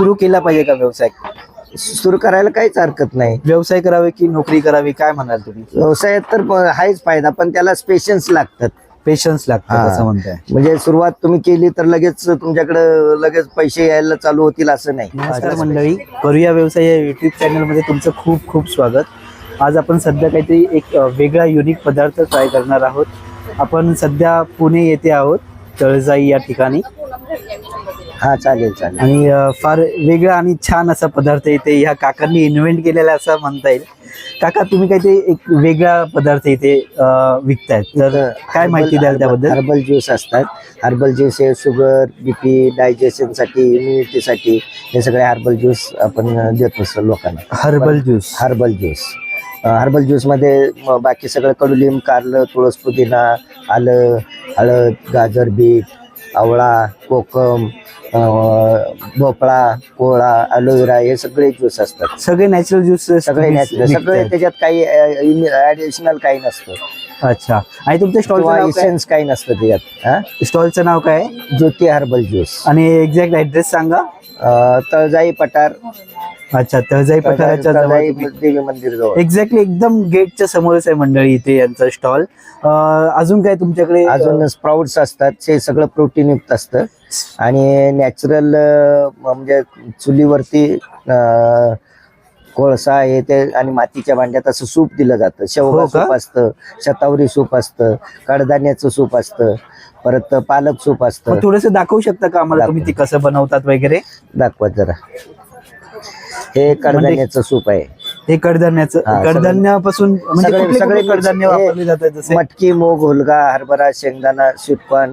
सुरू केला पाहिजे का व्यवसाय? सुरू करायला काहीच हरकत नाही. व्यवसाय करावे की नोकरी करावी? काय म्हणाल तुम्ही? व्यवसायात तर आहेच फायदा पण त्याला पेशन्स लागतात. पेशन्स लागतात. असं म्हणताय. म्हणजे सुरुवात तुम्ही केली तर लगेच तुमच्याकडे लगेच पैसे यायला चालू होतील असं नाही. नमस्कार मंडळी करूया व्यवसाय या युट्यूब चॅनलमध्ये तुमचं खूप खूप स्वागत. आज आपण सध्या काहीतरी एक वेगळा युनिक पदार्थ ट्राय करणार आहोत. आपण सध्या पुणे येथे आहोत तळजाई या ठिकाणी. हा चालेल चालेल. आणि अ, फार वेगळा आणि छान असा पदार्थ इथे ह्या काकांनी इन्व्हेंट केलेला असं म्हणता येईल. काका तुम्ही काहीतरी एक वेगळा पदार्थ इथे अ, विकतायत. तर काय माहिती द्याल त्याबद्दल? हर्बल ज्यूस असतात. हर्बल ज्यूस हे शुगर बीपी डायजेशनसाठी इम्युनिटी साठी हे सगळे हर्बल ज्यूस आपण अं, देतो असतो लोकांना. Herbal juice herbal juice herbal ज्यूसमध्ये म, बाकी सगळं कडुलिंब कारलं तुळस पुदिना आलं हळद गाजर बीट आवळा कोकम भोपळा कोळा अलोवेरा हे सगळे ज्यूस असतात. सगळे नॅचरल ज्यूस सगळे नॅचरल सगळे त्याच्यात काही ऍडिशनल काही नसतं. अच्छा. आणि तुमच्या काय? इसेन्स काही नसतं त्याच्यात हा? स्टॉलचं नाव काय? Jyoti herbal juice. आणि एक्झॅक्ट ऍड्रेस सांगा. तळजाई पठार अच्छा तळजाई पठाराच्या तळजाई देवी मंदिर जवळ. एक्झॅक्टली एकदम गेटच्या समोरच आहे मंडळी इथे यांचा स्टॉल अजून काय तुमच्याकडे अजून स्प्राउट्स असतात ते सगळं प्रोटीन युक्त असतं. आणि नॅचरल म्हणजे चुलीवरती अं, कोळसा हे ते आणि मातीच्या भांड्यात असं सूप दिलं जातं. शेवगा हो का? सूप असतं शतावरी सूप असतं कडधान्याचं सूप असतं परत पालक सूप असतं. थोडस दाखवू शकता का आम्हाला तुम्ही ते कसं बनवतात वगैरे? दाखवा जरा. हे कडधान्याचं सूप आहे. हे कडधान्याचं हा, सगळं- कडधान्यापासून म्हणजे सगळे- कुठले सगळे कुठले कडधान्य वापरले जातात जसे? मटकी मूग हुलगा हरभरा शेंगदाणा स्वीटकॉर्न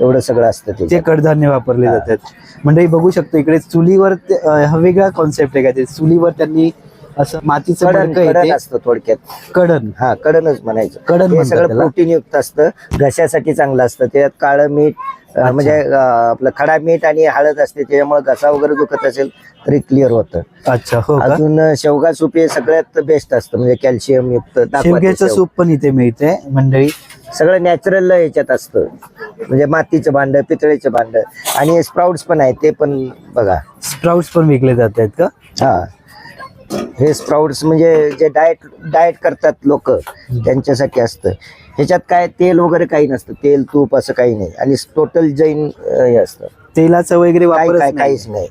एवढं सगळं असतं ते ते कडधान्य वापरले हा. जातात. मंडळी बघू शकतो इकडे चुलीवर ते- अं, हा वेगळा कॉन्सेप्ट आहे का? ते चुलीवर त्यांनी असं मातीचं कडण मडकं कडण येते असतं थोडक्यात. कडण हा. कडणच म्हणायचं. कडण हे म्हणतात सगळं त्याला. प्रोटीन युक्त असतं. घशासाठी चांगलं असतं. त्यात काळं मीठ अं, अच्छा. म्हणजे अं, आपलं खडा मीठ आणि हळद असते. त्याच्यामुळे घसा वगैरे दुखत असेल तरी क्लिअर होतं. अच्छा हो का? अजून अं, शेवगा सूप हे सगळ्यात बेस्ट असतं. म्हणजे कॅल्शियम युक्त शेवग्याचं शेव- सूप पण इथे मिळते मंडळी. सगळं नॅचरल याच्यात असतं. म्हणजे मातीचं भांड पितळेचं भांड. आणि स्प्राउट्स पण आहे ते पण बघा. स्प्राउट्स पण विकले जात आहेत का? हा. हे स्प्राउट्स म्हणजे जे डाएट डाएट करतात लोक त्यांच्यासाठी असतं. ह्याच्यात काय तेल वगैरे काही नसतं. तेल तूप असं काही नाही. आणि टोटल जैन हे असतं. तेलाचं वगैरे काही वापर काय काहीच नाही.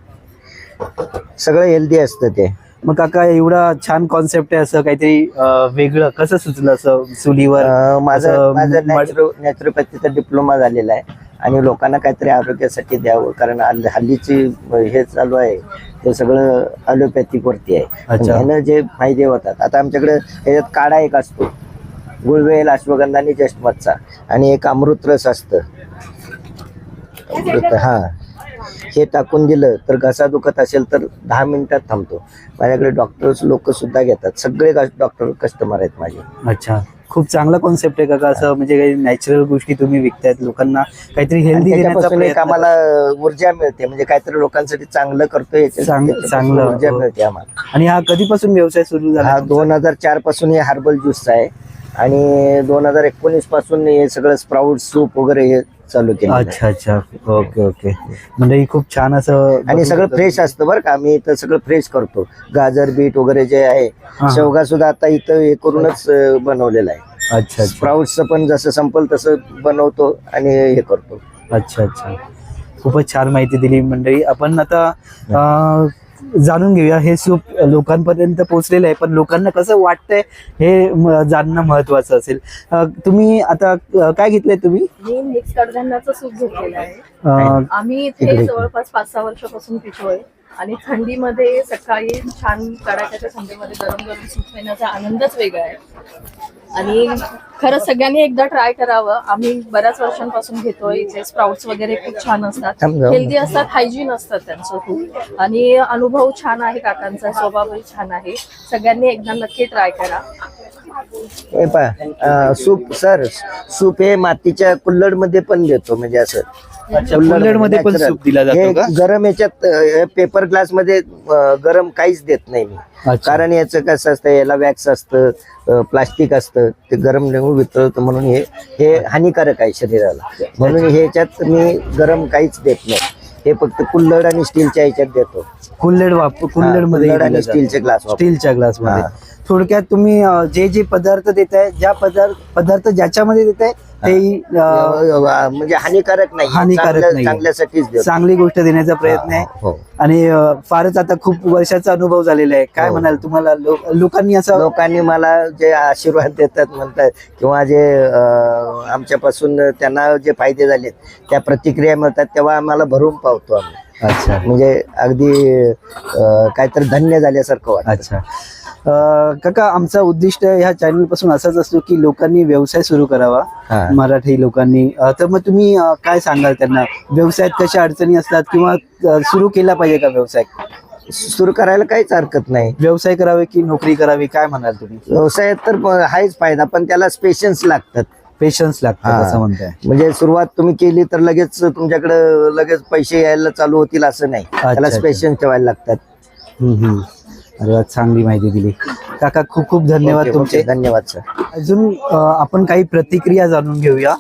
सगळं हेल्दी असतं ते. मग काका एवढा छान कॉन्सेप्ट आहे असं काहीतरी अं, वेगळं कसं सुचलं असं चुलीवर? अं, माझं असं माझं मड- नॅचरो नॅचरोपॅथीचा डिप्लोमा झालेला आहे. आणि लोकांना काहीतरी आरोग्यासाठी द्यावं कारण हल्ली- हल्लीची हे चालू आहे ते सगळं अलोपॅथिक वरती आहे. ह्यानं जे फायदे होतात आता आमच्याकडे ह्याच्यात काढा एक असतो. गुळवेल अश्वगंधा आणि जस्टमधचा आणि एक अमृत रस असतं. अमृत हा. हे टाकून दिलं तर घसा दुखत असेल तर दहा मिनिटात थांबतो. माझ्याकडे डॉक्टर्स लोक सुद्धा घेतात. सगळे डॉक्टर कस्टमर आहेत माझे. अच्छा. खूप चांगला कॉन्सेप्ट आहे काका असं म्हणजे काही नॅचरल गोष्टी तुम्ही विकतायत लोकांना काहीतरी हेल्दी देण्याचा त्याच्यापासून एक प्रयत्न आम्हाला ऊर्जा मिळते. म्हणजे काहीतरी लोकांसाठी चांगलं करतोय चांग- चांगलं, ऊर्जा. मिळते आम्हाला. आणि हा कधीपासून व्यवसाय सुरू झाला हा दोन हजार चारपासून हे हर्बल ज्यूस आहे. आणि दोन हजार एकोणीसपासून हे सगळं स्प्राऊट सूप वगैरे हे चालू केलं अच्छा अच्छा. Okay okay. म्हणजे खूप छान असं आणि सगळं फ्रेश असतं बरं का. आम्ही इथं सगळं फ्रेश करतो. गाजर बीट वगैरे जे आहे. शेवगा सुद्धा आता इथं हे करूनच अं, बनवलेलं आहे. अच्छा अच्छा. स्प्राऊटचं पण जसं संपल तसं बनवतो आणि हे करतो. अच्छा अच्छा. खूपच छान माहिती दिली मंडळी. आपण आता अं, जाणून घेऊया. हे सूप लोकांपर्यंत पोहोचलेलं आहे. पण लोकांना कसं वाटतंय हे जाणणं महत्वाचं असेल. तुम्ही आता काय घेतलंय तुम्ही? मी मिक्स कडधान्याचं सूप घेतलेलं आहे. आम्ही इथे. जवळपास पाच सहा वर्षापासून पितोय. आणि थंडीमध्ये सकाळी छान कडाक्याच्या थंडीमध्ये गरम गरम सूप पिण्याचा आनंदच वेगळा आहे. आणि खरंच सगळ्यांनी एकदा ट्राय करावं. आम्ही बऱ्याच वर्षांपासून घेतोय. इथे स्प्राउट्स वगैरे खूप छान असतात. हेल्दी असतात हायजीन असतात त्यांचं खूप. आणि अनुभव छान आहे काकांचा स्वभावही छान आहे. सगळ्यांनी एकदा नक्की ट्राय करा. हे सूप सर सूप हे मातीच्या कुल्लडमध्ये पण देतो म्हणजे असं. अच्छा कुल्हडमध्ये पण natural. सूप दिला जातो का? गरम याच्यात पेपर ग्लासमध्ये अं, गरम काहीच देत नाही मी. अच्छा. कारण याचं कसं असतं याला वॅक्स असतं प्लास्टिक असतं ते गरम निघून वितळतं म्हणून हे हे हानिकारक आहे शरीराला. म्हणून हे याच्यात मी गरम काहीच देत नाही. हे फक्त कुल्हड आणि स्टीलच्या ह्याच्यात देतो. कुल्लेड वाप कुल्लेडमध्ये कुल्हड आणि. स्टीलचे ग्लास. स्टीलच्या ग्लासमध्ये. थोडक्यात तुम्ही जे जे पदार्थ देताय ज्या पदार्थ पदार्थ ज्याच्यामध्ये देताय तेही अं, म्हणजे हानिकारक नाही हानिकारक चांगल्या- नाहीये. चांगल्यासाठीच देतो. चांगली गोष्ट देण्याचा प्रयत्न आहे. हो. आणि फारच आता खूप वर्षाचा अनुभव झालेला आहे. काय हो. म्हणाल तुम्हाला? लोकांनी असं लोकांनी मला जे आशीर्वाद देतात म्हणतात किंवा जे आमच्यापासून त्यांना जे फायदे झालेत त्या प्रतिक्रिया मिळतात तेव्हा आम्हाला भरून पावतो आम्ही. अच्छा. म्हणजे अगदी काहीतरी धन्य झाल्यासारखं वाटतं. अच्छा. अं, काका आमचा उद्दिष्ट ह्या चॅनलपासून असाच असतो की लोकांनी व्यवसाय सुरू करावा. मराठी लोकांनी. तर मग तुम्ही काय सांगाल त्यांना? व्यवसायात कशा अडचणी असतात किंवा सुरू केला पाहिजे का व्यवसाय? सुरू करायला काहीच हरकत नाही. व्यवसाय करावे की नोकरी करावी काय म्हणाल तुम्ही? व्यवसायात तर आहेच फायदा पण त्याला स्पेशन्स लागतात. पेशन्स लागतात हा. असं म्हणताय. म्हणजे सुरुवात तुम्ही केली तर लगेच तुमच्याकडे लगेच पैसे यायला चालू होतील असं नाही. त्याला अच्छा. स्पेशन्स ठेवायला लागतात. हम्म, हम्म. अरे वा, चांगली माहिती दिली. काका खूप खूप धन्यवाद तुमचे. धन्यवाद सर अजून आपण काही प्रतिक्रिया जाणून घेऊया.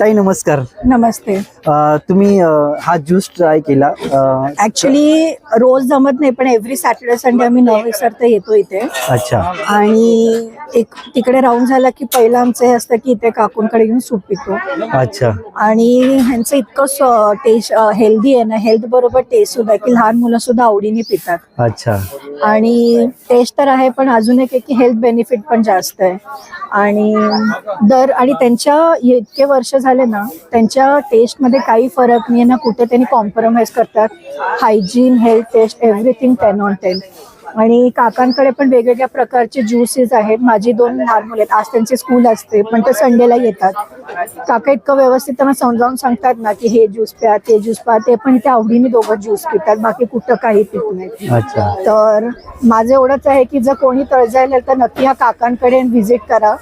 ताई नमस्कार. नमस्ते. अं, तुम्ही अं, हा ज्यूस ट्राय केला. अं, ऍक्च्युली रोज जमत नाही पण एव्हरी सॅटर्डे संडे आम्ही न विसरता येतो इथे. अच्छा. आणि एक तिकडे राहून झाला की पहिलं आमचं हे असतं की इथे काकूंकडे घेऊन सूप पितो. अच्छा. आणि ह्यांचं इतकं टेस्ट हेल्दी आहे ना हेल्थ बरोबर टेस्ट सुद्धा की लहान मुलं सुद्धा आवडीने पितात. अच्छा. आणि टेस्ट तर आहे पण अजून एक आहे की हेल्थ बेनिफिट पण जास्त आहे. आणि दर आणि त्यांच्या इतके वर्ष झाले ना त्यांच्या टेस्टमध्ये काही फरक नाही ना कुठे त्यांनी कॉम्प्रोमाइज करतात. Hygiene health test everything ten on ten आणि काकांकडे पण वेगवेगळ्या प्रकारचे ज्युसेस आहेत. माझी दोन लहान मुले आहेत. आज त्यांची स्कूल असते पण ते संडेला येतात. काका इतकं व्यवस्थित त्यांना समजावून सांगतात ना की हे ज्यूस प्या ते ज्यूस प्या. ते पण इथे आवडीने दोघं ज्यूस पितात. बाकी कुठं काही पित नाही. अच्छा. तर माझं एवढंच आहे की जर कोणी तळजायला तर नक्की ह्या काकांकडे व्हिजिट करा.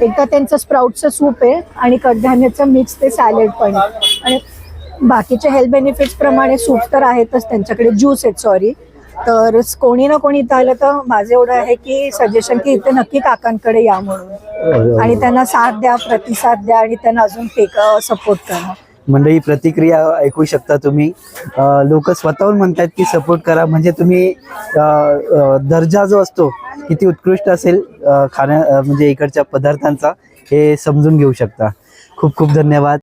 एकदा त्यांचं स्प्राऊटचं सूप आहे आणि कडधान्याचं मिक्स ते सॅलेड पण आहे. आणि बाकीचे हेल्थ बेनिफिट्स प्रमाणे सूप तर आहेतच. त्यांच्याकडे ज्यूस आहेत सॉरी. तर कोणी ना कोणी इथं आलं तर माझं एवढं आहे की सजेशन की इथे नक्की काकांकडे या म्हणून. आणि त्यांना साथ द्या प्रतिसाद द्या आणि त्यांना अजून टेक सपोर्ट करा. मंडळी प्रतिक्रिया ऐकू शकता तुम्ही. लोक स्वतःहून म्हणतात की सपोर्ट करा. म्हणजे तुम्ही दर्जा जो असतो किती उत्कृष्ट असेल खाण्या म्हणजे इकडच्या पदार्थांचा हे समजून घेऊ शकता. खूप खूप धन्यवाद.